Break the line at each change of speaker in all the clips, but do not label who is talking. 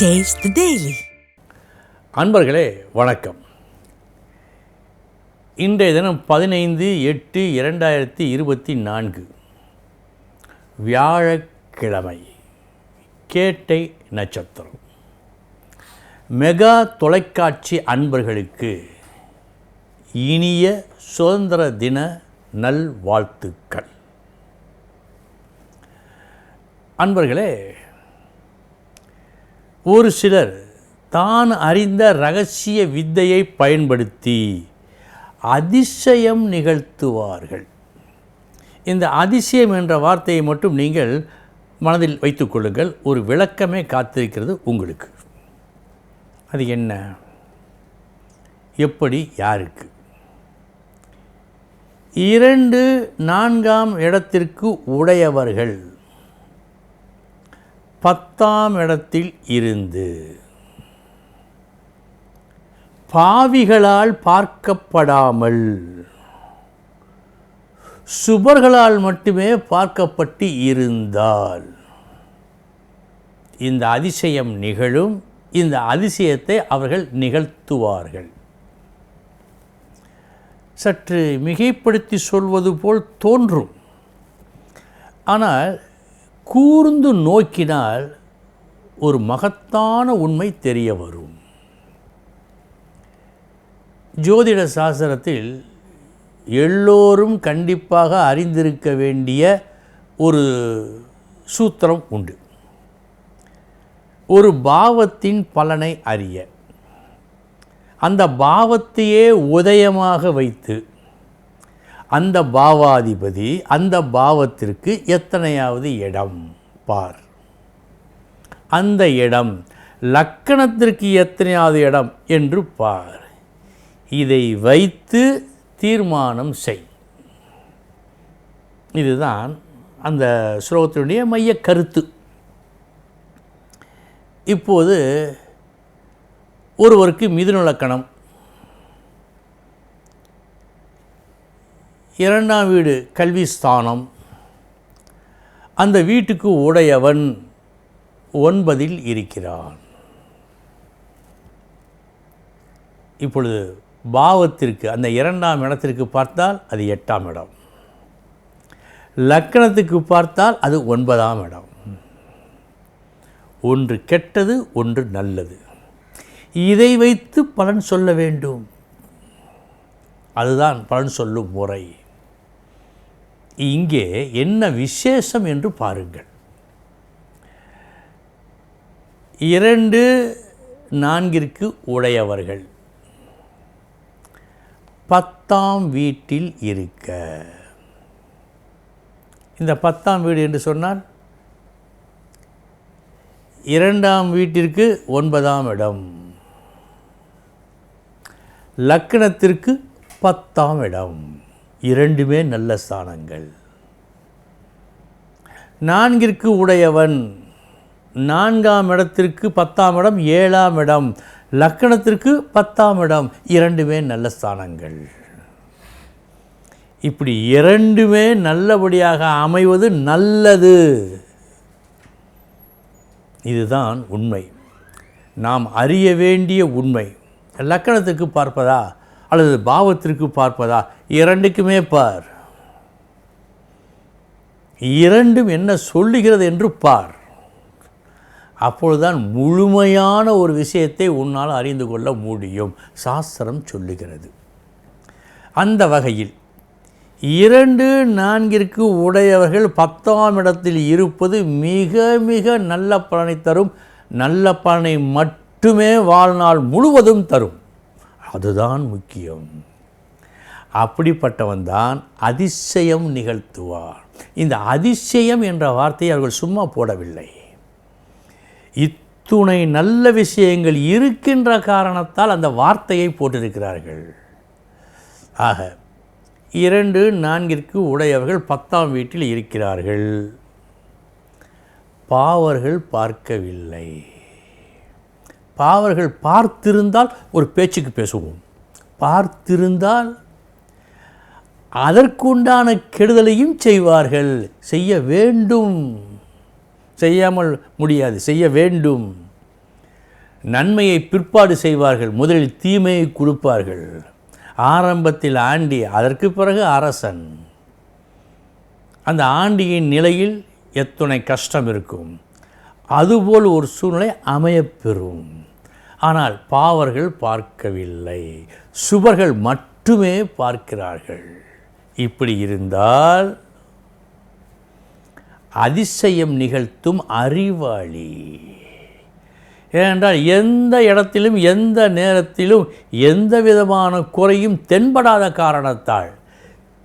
Taste daily
அன்பர்களே வணக்கம். இன்றைய தினம் பதினைந்து எட்டு இரண்டாயிரத்தி இருபத்தி நான்கு. வியாழக்கிழமை. கேட்டை நட்சத்திரம். மெகா தொலைக்காட்சி அன்பர்களுக்கு இனிய சுதந்திர தின நல்வாழ்த்துக்கள். அன்பர்களே ஒரு சிலர் தான் அறிந்த ரகசிய வித்தையை பயன்படுத்தி அதிசயம் நிகழ்த்துவார்கள். இந்த அதிசயம் என்ற வார்த்தையை மட்டும் நீங்கள் மனதில் வைத்துக்கொள்ளுங்கள் ஒரு விளக்கமே காத்திருக்கிறது உங்களுக்கு. அது என்ன? எப்படி? யாருக்கு? இரண்டு நான்காம் இடத்திற்கு உடையவர்கள். பத்தாம் இடத்தில் இருந்து. பாவிகளால் பார்க்கப்படாமல் சுபர்களால் மட்டுமே பார்க்கப்பட்டு இருந்தால். இந்த அதிசயம் நிகழும். இந்த அதிசயத்தை அவர்கள் நிகழ்த்துவார்கள். சற்று மிகைப்படுத்தி சொல்வது போல் தோன்றும். ஆனால் கூர்ந்து நோக்கினால் ஒரு மகத்தான உண்மை தெரிய வரும். ஜோதிட சாஸ்திரத்தில் எல்லோரும் கண்டிப்பாக அறிந்திருக்க வேண்டிய ஒரு சூத்திரம் உண்டு. ஒரு பாவத்தின் பலனை அறிய. அந்த பாவத்தையே உதயமாக வைத்து அந்த பாவாதிபதி அந்த பாவத்திற்கு எத்தனையாவது இடம்? பார். அந்த இடம் லக்கணத்திற்கு எத்தனையாவது இடம்? என்று பார். இதை வைத்து தீர்மானம் செய். இதுதான் அந்த ஸ்லோகத்தினுடைய மைய கருத்து. இப்போது ஒருவருக்கு மிதுனலக்கணம் இரண்டாம் வீடு கல்வி ஸ்தானம். அந்த வீட்டுக்கு உடையவன் ஒன்பதில் இருக்கிறான். இப்பொழுது பாவத்திற்கு அந்த இரண்டாம் இடத்திற்கு பார்த்தால் அது எட்டாம் இடம். லக்கணத்துக்கு பார்த்தால் அது ஒன்பதாம் இடம். ஒன்று கெட்டது ஒன்று நல்லது. இதை வைத்து பலன் சொல்ல வேண்டும். அதுதான் பலன் சொல்லும் முறை. இங்கே என்ன விசேஷம் என்று பாருங்கள். இரண்டு நான்கிற்கு உடையவர்கள். பத்தாம் வீட்டில் இருக்க. இந்த பத்தாம் வீடு என்று சொன்னால் இரண்டாம் வீட்டிற்கு ஒன்பதாம் இடம். லக்கணத்திற்கு பத்தாம் இடம். இரண்டுமே நல்ல ஸ்தானங்கள் நான்கிற்கு உடையவன் நான்காம் இடத்திற்கு பத்தாம் இடம் ஏழாம் இடம் லக்கணத்திற்கு பத்தாம் இடம் இரண்டுமே நல்ல ஸ்தானங்கள் இப்படி இரண்டுமே நல்லபடியாக அமைவது நல்லது. இதுதான் உண்மை. நாம் அறிய வேண்டிய உண்மை. லக்கணத்துக்கு பார்ப்பதா? அல்லது பாவத்திற்கு பார்ப்பதா? இரண்டுக்குமே பார். இரண்டும் என்ன சொல்லுகிறது என்று பார். அப்பொழுதுதான் முழுமையான ஒரு விஷயத்தை உன்னால் அறிந்து கொள்ள முடியும். சாஸ்திரம் சொல்லுகிறது. அந்த வகையில் இரண்டு நான்கிற்கு உடையவர்கள் பத்தாம் இடத்தில் இருப்பது மிக மிக நல்ல பலனை தரும். நல்ல பலனை மட்டுமே வாழ்நாள் முழுவதும் தரும். அதுதான் முக்கியம். அப்படிப்பட்டவன் தான் அதிசயம் நிகழ்த்துவார். இந்த அதிசயம் என்ற வார்த்தையை அவர்கள் சும்மா போடவில்லை. இத்துணை நல்ல விஷயங்கள் இருக்கின்ற காரணத்தால் அந்த வார்த்தையை போட்டிருக்கிறார்கள். ஆக இரண்டு நான்கிற்கு உடையவர்கள் பத்தாம் வீட்டில் இருக்கிறார்கள். பாவர்கள் பார்க்கவில்லை. பாவர்கள் பார்த்திருந்தால் ஒரு பேச்சுக்கு பேசுவோம். பார்த்திருந்தால் அதற்குண்டான கெடுதலையும் செய்வார்கள். செய்ய வேண்டும். செய்யாமல் முடியாது. செய்ய வேண்டும். நன்மையை பிற்பாடு செய்வார்கள். முதலில் தீமையை கொடுப்பார்கள். ஆரம்பத்தில் ஆண்டி அதற்கு பிறகு அரசன். அந்த ஆண்டியின் நிலையில் எத்துணை கஷ்டம் இருக்கும். அதுபோல் ஒரு சூழ்நிலை அமையப்பெறும். ஆனால் பாவர்கள் பார்க்கவில்லை. சுபர்கள் மட்டுமே பார்க்கிறார்கள். இப்படி இருந்தால் அதிசயம் நிகழ்த்தும் அறிவாளி. ஏனென்றால் எந்த இடத்திலும் எந்த நேரத்திலும் எந்த விதமான குறையும் தென்படாத காரணத்தால்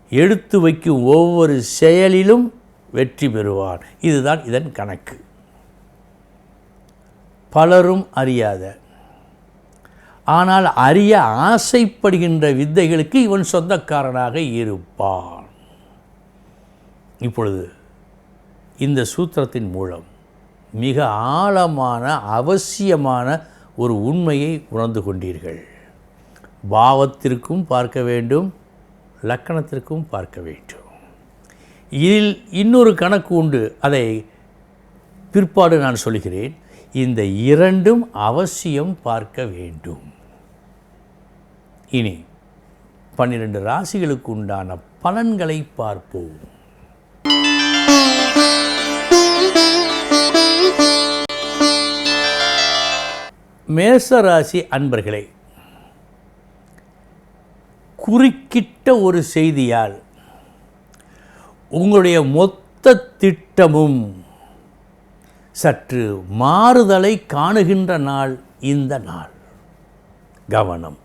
எடுத்து வைக்கும் ஒவ்வொரு செயலிலும் வெற்றி பெறுவார் இதுதான் இதன் கணக்கு. பலரும் அறியாத ஆனால் அறிய ஆசைப்படுகின்ற வித்தைகளுக்கு இவன் சொந்தக்காரனாக இருப்பான். இப்பொழுது இந்த சூத்திரத்தின் மூலம் மிக ஆழமான அவசியமான ஒரு உண்மையை உணர்ந்து கொண்டீர்கள். பாவத்திற்கும் பார்க்க வேண்டும் லக்கணத்திற்கும் பார்க்க வேண்டும். இதில் இன்னொரு கணக்கு உண்டு. அதை பிற்பாடு நான் சொல்கிறேன். இந்த இரண்டும் அவசியம் பார்க்க வேண்டும். இனி பன்னிரண்டு ராசிகளுக்கு உண்டான பலன்களை பார்ப்போம். மேசராசி அன்பர்களே குறுக்கிட்ட ஒரு செய்தியால் உங்களுடைய மொத்த திட்டமும் சற்று மாறுதலை காணுகின்ற நாள் இந்த நாள். கவனம்.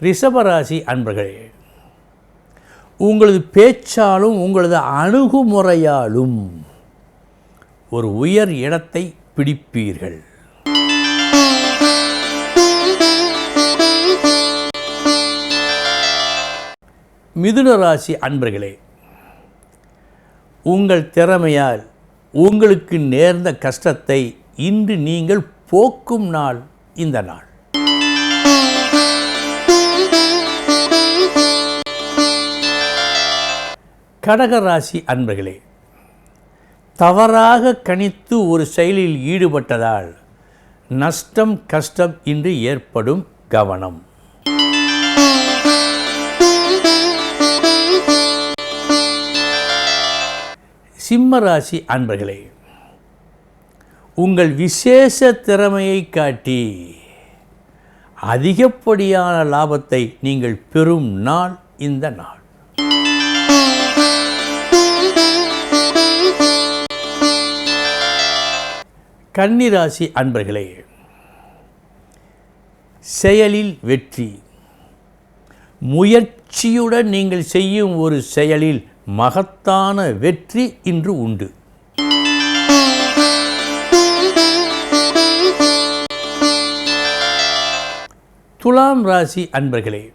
ரிஷபராசி அன்பர்களே உங்களது பேச்சாலும் உங்களது அணுகுமுறையாலும் ஒரு உயர் இடத்தை பிடிப்பீர்கள். மிதுன ராசி அன்பர்களே உங்கள் திறமையால் உங்களுக்கு நேர்ந்த கஷ்டத்தை இன்று நீங்கள் போக்கும் நாள் இந்த நாள். கடகராசி அன்பர்களே தவறாக கணித்து ஒரு செயலில் ஈடுபட்டதால் நஷ்டம் கஷ்டம் இன்று ஏற்படும் கவனம். சிம்மராசி அன்பர்களே உங்கள் விசேஷ திறமையை காட்டி அதிகப்படியான லாபத்தை நீங்கள் பெறும் நாள் இந்த நாள். கன்னிராசி அன்பர்களே செயலில் வெற்றி. முயற்சியுடன் நீங்கள் செய்யும் ஒரு செயலில் மகத்தான வெற்றி இன்று உண்டு. துலாம் ராசி அன்பர்களே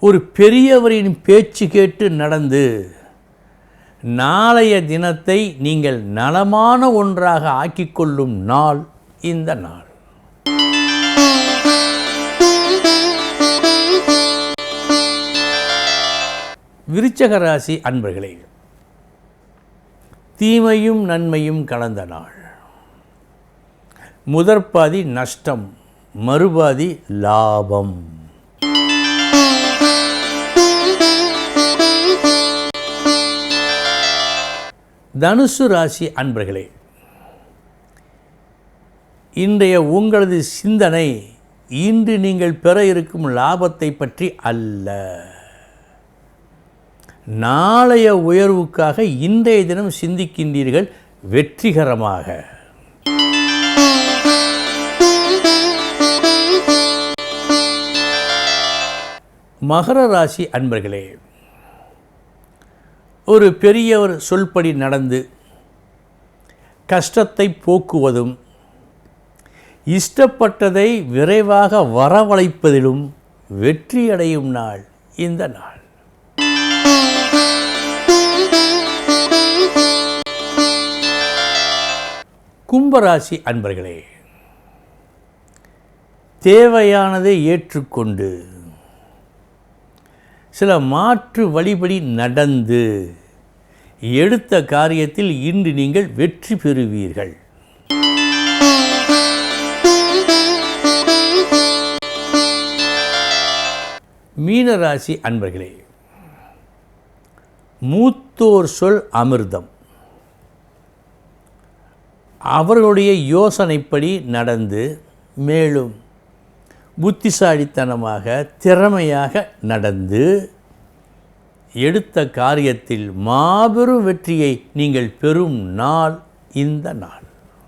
ஒரு பெரியவரின் பேச்சு கேட்டு நடந்து நாளைய தினத்தை நீங்கள் நலமான ஒன்றாக ஆக்கிக்கொள்ளும் நாள் இந்த நாள். விருச்சக ராசி அன்பர்களே தீமையும் நன்மையும் கலந்த நாள். முதற்பாதி நஷ்டம் மறுபாதி லாபம். தனுசு ராசி அன்பர்களே இன்றைய உங்களது சிந்தனை இன்று நீங்கள் பெற இருக்கும் லாபத்தை பற்றி அல்ல. நாளைய உயர்வுக்காக இன்றைய தினம் சிந்திக்கின்றீர்கள் வெற்றிகரமாக. மகர ராசி அன்பர்களே ஒரு பெரியவர் சொல்படி நடந்து கஷ்டத்தை போக்குவதும் இஷ்டப்பட்டதை விரைவாக வரவழைப்பதிலும் வெற்றியடையும் நாள் இந்த நாள். கும்பராசி அன்பர்களே தேவையானதை ஏற்றுக்கொண்டு சில மாற்று வழிபடி நடந்து எடுத்த காரியத்தில் இன்று நீங்கள் வெற்றி பெறுவீர்கள். மீனராசி அன்பர்களே மூத்தோர் சொல் அமிர்தம். அவர்களுடைய யோசனைப்படி நடந்து மேலும் புத்திசாலித்தனமாக திறமையாக நடந்து எடுத்த காரியத்தில் மாபெரும் வெற்றியை நீங்கள் பெறும் நாள் இந்த நாள்.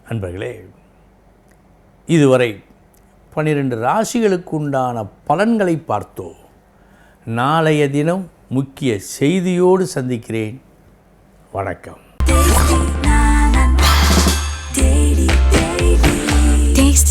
நண்பர்களே இதுவரை பன்னிரண்டு ராசிகளுக்கு உண்டான பலன்களை பார்த்தோம். நாளைய தினம் முக்கிய செய்தியோடு சந்திக்கிறேன். வணக்கம்.